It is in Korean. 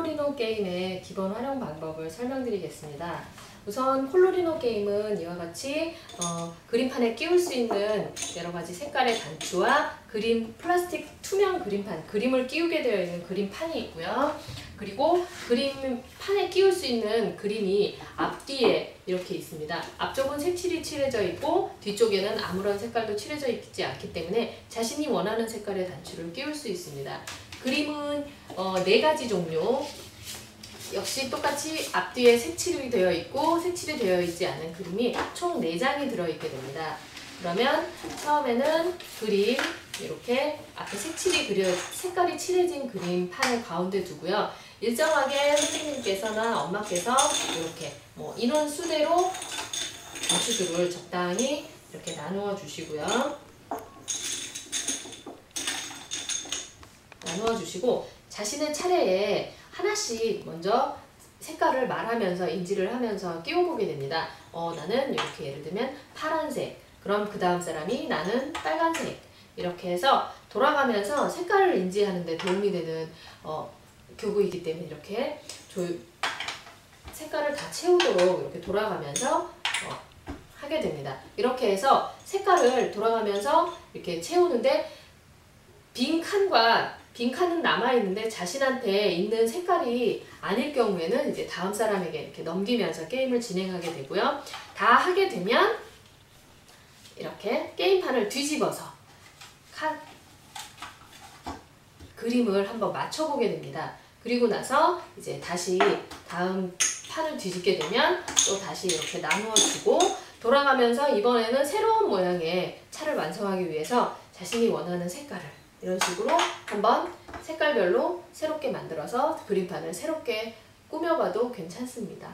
콜로리노 게임의 기본 활용 방법을 설명드리겠습니다. 우선 콜로리노 게임은 이와 같이 어, 그림판에 끼울 수 있는 여러 가지 색깔의 단추와 그림 플라스틱 투명 그림판, 그림을 끼우게 되어 있는 그림판이 있고요. 그리고 그림판에 끼울 수 있는 그림이 앞뒤에 이렇게 있습니다. 앞쪽은 색칠이 칠해져 있고 뒤쪽에는 아무런 색깔도 칠해져 있지 않기 때문에 자신이 원하는 색깔의 단추를 끼울 수 있습니다. 그림은 어, 네 가지 종류 역시 똑같이 앞뒤에 색칠이 되어 있고 색칠이 되어 있지 않은 그림이 총 4장이 들어있게 됩니다. 그러면 처음에는 그림 이렇게 앞에 색칠이 그려 색깔이 칠해진 그림 판을 가운데 두고요. 일정하게 선생님께서나 엄마께서 이렇게 뭐 인원 수대로 단추들을 적당히 이렇게 나누어 주시고요. 나누어 주시고 자신의 차례에 하나씩 먼저 색깔을 말하면서 인지를 하면서 끼워보게 됩니다. 어, 나는 이렇게 예를 들면 파란색. 그럼 그 다음 사람이 나는 빨간색. 이렇게 해서 돌아가면서 색깔을 인지하는 데 도움이 되는 어, 교구이기 때문에 이렇게 조, 색깔을 다 채우도록 이렇게 돌아가면서 어, 하게 됩니다. 이렇게 해서 색깔을 돌아가면서 이렇게 채우는데 빈 칸과 빈 칸은 남아 있는데 자신한테 있는 색깔이 아닐 경우에는 이제 다음 사람에게 이렇게 넘기면서 게임을 진행하게 되고요. 다 하게 되면 이렇게 게임판을 뒤집어서 칸 그림을 한번 맞춰보게 됩니다. 그리고 나서 이제 다시 다음 판을 뒤집게 되면 또 다시 이렇게 나누어 주고 돌아가면서 이번에는 새로운 모양의 차를 완성하기 위해서 자신이 원하는 색깔을 이런 식으로 한번 색깔별로 새롭게 만들어서 그림판을 새롭게 꾸며봐도 괜찮습니다.